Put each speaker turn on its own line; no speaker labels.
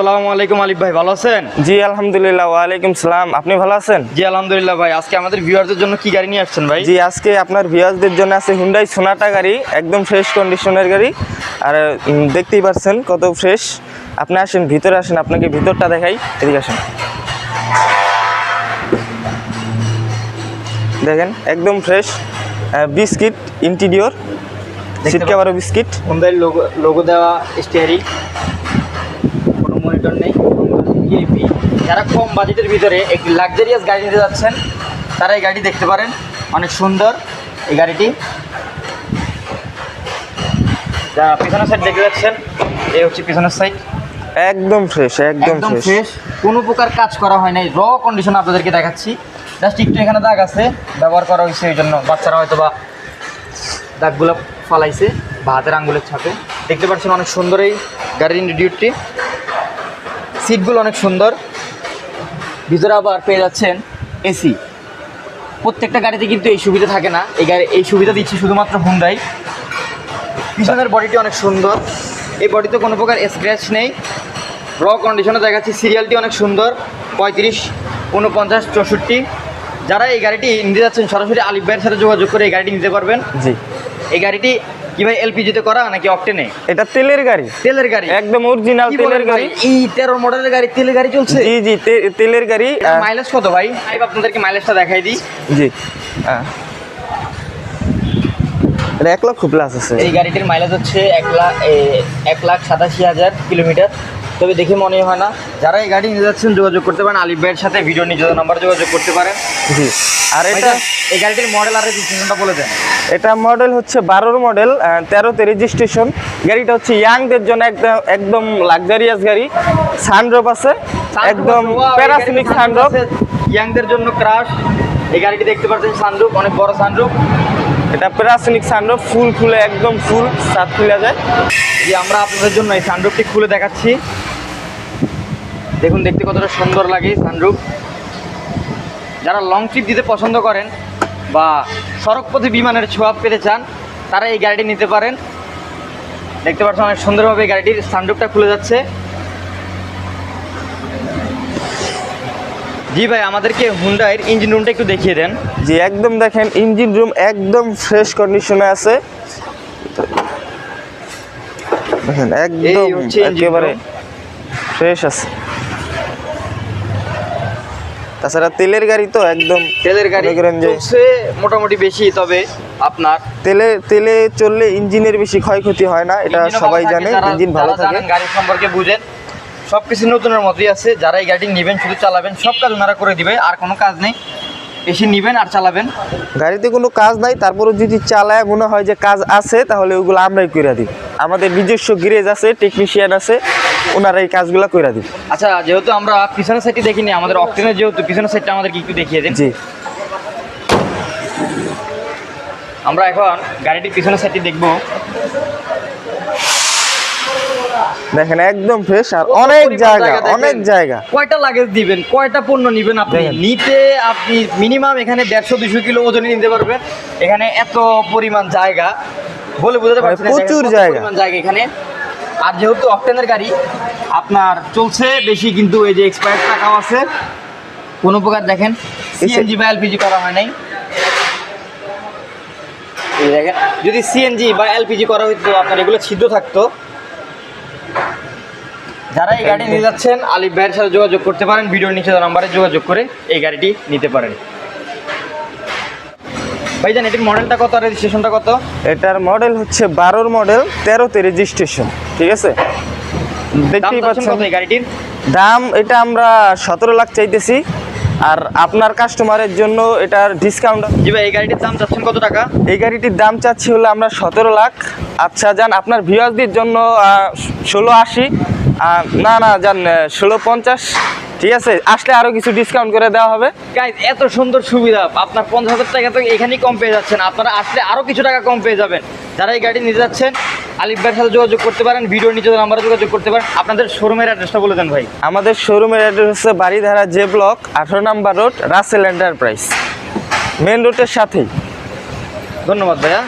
আসসালামু আলাইকুম আলিফ ভাই ভালো আছেন?
জি আলহামদুলিল্লাহ ওয়ালাইকুম সালাম। আপনি ভালো আছেন?
জি আলহামদুলিল্লাহ ভাই আজকে আমাদের ভিউয়ারদের জন্য কি গাড়ি নিয়ে আসছেন ভাই?
জি আজকে আপনার ভিউয়ার্সদের জন্য আছে হুন্ডাই সোনাটা গাড়ি একদম ফ্রেশ কন্ডিশনের গাড়ি। আর দেখতেই পাচ্ছেন কত ফ্রেশ আপনি আসেন ভিতরে আসেন আপনাকে ভিতরটা দেখাই এদিকে আসেন। দেখেন একদম ফ্রেশ বিস্কিট ইন্টিরিয়র সিট কাভারও বিস্কিট
হুন্ডাই লোগো লোগো দেওয়া স্টিয়ারিং নেই। ভিআইপি যারা কম বাজেটের ভিতরে একটি লাক্সারিয়াস গাড়ি নিতে যাচ্ছেন তারা এই গাড়ি দেখতে পারেন। অনেক সুন্দর এই গাড়িটি। যা পিছনের সাইড দেখতে যাচ্ছেন এই হচ্ছে পিছনের সাইড
একদম ফ্রেশ একদম ফ্রেশ
কোনো প্রকার কাজ করা হয় নাই। র কন্ডিশন আপনাদেরকে দেখাচ্ছি। জাস্ট একটু এখানে দাগ আছে ব্যবহার করা হয়েছে এই জন্য বাচ্চারা হয়তো বা দাগগুলো ফালাইছে বা হাতের আঙ্গুলের ছাপে। দেখতে পাচ্ছেন অনেক সুন্দর এই গাড়ির ইন্ডিউটটি সিটগুলো অনেক সুন্দর। ভিতরে আবার পেয়ে যাচ্ছেন এসি। প্রত্যেকটা গাড়িতে কিন্তু এই সুবিধা থাকে না। এই গাড়ি এই সুবিধা দিচ্ছে শুধুমাত্র হুন্ডাই পিছনের বডিটি অনেক সুন্দর। এই বডিতে কোনো প্রকার স্ক্র্যাচ নেই। র কন্ডিশনে দেখাচ্ছি সিরিয়ালটি অনেক সুন্দর। পঁয়ত্রিশ উনপঞ্চাশ চৌষট্টি। যারা এই গাড়িটি নিতে যাচ্ছেন সরাসরি আলিফ ভাইয়ের সাথে যোগাযোগ করে এই গাড়িটি নিতে পারবেন।
জি।
এই গাড়িটি কি ভাই এলপিজিতে করা নাকি অকটেনে
এটা তেলের গাড়ি।
তেলের গাড়ি?
একদম অরিজিনাল তেলের গাড়ি।
ই তেরো মডেলের গাড়ি তেলের গাড়ি চলছে?
জি জি তেলের গাড়ি
মাইলেজ কত ভাই? ভাই আপনাদেরকে মাইলেজটা দেখাই দিই।
জি। হ্যাঁ এটা এক লক্ষ প্লাস আছে।
এই গাড়িটির মাইলেজ হচ্ছে এক লাখ এক লাখ সাতাশি হাজার কিলোমিটার তবে দেখে মনে হয় না। যারা এই গাড়ি নিয়ে যাচ্ছেন যোগাযোগ করতে পারেন। আলিফ ভাইয়ের সাথে ভিডিও নিজের নাম্বার যোগাযোগ করতে পারেন।
জি। আর এটা
এই গাড়িটির মডেল আর রেজিস্ট্রেশনটা বলে দেন।
এটা মডেল হচ্ছে বারোর মডেল তেরোতে রেজিস্ট্রেশন গাড়িটা হচ্ছে ইয়াংদের জন্য একদম একদম লাক্সারিয়াস গাড়ি। সানড্রপ আছে। একদম প্যারাসিনিক সানড্রপ
ইয়াংদের জন্য ক্রাশ এই গাড়িটি দেখতে পাচ্ছেন সানরুফ অনেক বড় সানরুফ
এটা প্যারাসিনিক সানড্রপ ফুল খুলে একদম ফুল সাত খুলে যায়।
যে আমরা আপনাদের জন্য এই সানরুফটি খুলে দেখাচ্ছি। দেখুন, দেখতে কতটা সুন্দর লাগে সানরুফ যারা লং ট্রিপ দিতে পছন্দ করেন বা সড়কপথে বিমানের ছোঁয়া পেতে চান, তারা এই গাড়িটি নিতে পারেন। দেখতে পাচ্ছেন, অনেক সুন্দরভাবে এই গাড়িটির সানরুফটা খুলে যাচ্ছে। জি ভাই আমাদেরকে হুন্ডাইয়ের ইঞ্জিন রুমটা একটু দেখিয়ে দেন।
যে একদম দেখেন ইঞ্জিন রুম একদম ফ্রেশ কন্ডিশনে আছে। দেখেন একদম একেবারে ফ্রেশ আছে। তাছাড়া তেলের গাড়ি তো একদম
তেলের গাড়ি চলছে মোটামুটি বেশি তবে আপনার
তেলে তেলে চললে ইঞ্জিনের বেশি ক্ষয়ক্ষতি হয় না এটা সবাই জানে ইঞ্জিন ভালো থাকে।
গাড়ি সম্পর্কে বুঝেন। সব কিছু নতুনের মতোই আছে। যারা এই গাড়ি নেবেন শুধু চালাবেন সব কাজ ওনারা করে দিবে আর কোনো কাজ নেই। এসে নেবেন আর চালাবেন।
গাড়িতে কোনো কাজ নাই তারপরে যদি চালায় মনে হয় যে কাজ আছে তাহলে ওগুলো আমরাই করে দিই। আমাদের নিজস্ব গ্যারেজ আছে টেকনিশিয়ান আছে ওনারা এই কাজগুলো করে দিই।
আচ্ছা যেহেতু আমরা পিছনের সাইডটি দেখিনি আমাদের অক্টেনের যেহেতু পিছনের সাইডটা আমাদেরকে একটু দেখিয়ে দিন।
জি।
আমরা এখন গাড়িটির পিছনের সাইডটি দেখব।
দেখেন একদম ফ্রেশ আর অনেক জায়গা অনেক জায়গা।
কয়টা লাগেজ দিবেন? কয়টা পণ্য নিবেন আপনি। নিতে আপনি মিনিমাম এখানে দেড়শো দুশো কিলো ওজনে নিতে পারবেন। এখানে এত পরিমাণ জায়গা। বলে বোঝাতে পারছি
মানে প্রচুর জায়গা।
জায়গা এখানে। আর যেহেতু অকটেনের গাড়ি আপনার চলছে বেশি কিন্তু এই যে এক্সপায়ার টাকাও আছে। কোনো প্রকার দেখেন সিএনজি বা এলপিজি করা হয় নাই। এই দেখেন যদি সিএনজি বা এলপিজি করা হইতো আপনার এগুলো ছিদ্র থাকতো। যারা এই গাড়ি নিয়ে যাচ্ছেন আলিফ ভাইয়ের সাথে যোগাযোগ করতে পারেন ভিডিওর নিচে নাম্বারে যোগাযোগ করে এই গাড়িটি নিতে পারেন। ভাইজান এটির মডেলটা কত আর রেজিস্ট্রেশনটা কত?
এটার মডেল হচ্ছে বারোর মডেল তেরোতে রেজিস্ট্রেশন ঠিক আছে? দেখতেই পাচ্ছেন।
এই গাড়িটির?
দাম এটা আমরা সতেরো লাখ চাইতেছি আর আপনার কাস্টমারের জন্য এটার ডিসকাউন্ট
জি ভাই এই গাড়িটির দাম চাচ্ছেন কত টাকা?
এই গাড়িটির দাম চাচ্ছি হলো আমরা সতেরো লাখ। আচ্ছা যান আপনার ভিউয়ার্সদের জন্য ষোলো আশি। না না যান ষোলো পঞ্চাশ ঠিক আছে? আসলে আরও কিছু ডিসকাউন্ট করে দেওয়া হবে।
গাইজ এত সুন্দর সুবিধা আপনার পঞ্চাশ হাজার টাকা তো এখানেই কম পেয়ে যাচ্ছেন। আপনারা আসলে আরও কিছু টাকা কম পেয়ে যাবেন। যারা এই গাড়ি নিতে যাচ্ছেন আলিফ ভাইয়ের সাথে যোগাযোগ করতে পারেন ভিডিওর নিচে নাম্বারে যোগাযোগ করতে পারেন। আপনাদের শোরুমের অ্যাড্রেসটা বলে দেন ভাই।
আমাদের শোরুমের অ্যাড্রেস হচ্ছে বাড়িধারা জে ব্লক আঠারো number road Russell Enterprise main রোডের সাথেই।
ধন্যবাদ ভাইয়া।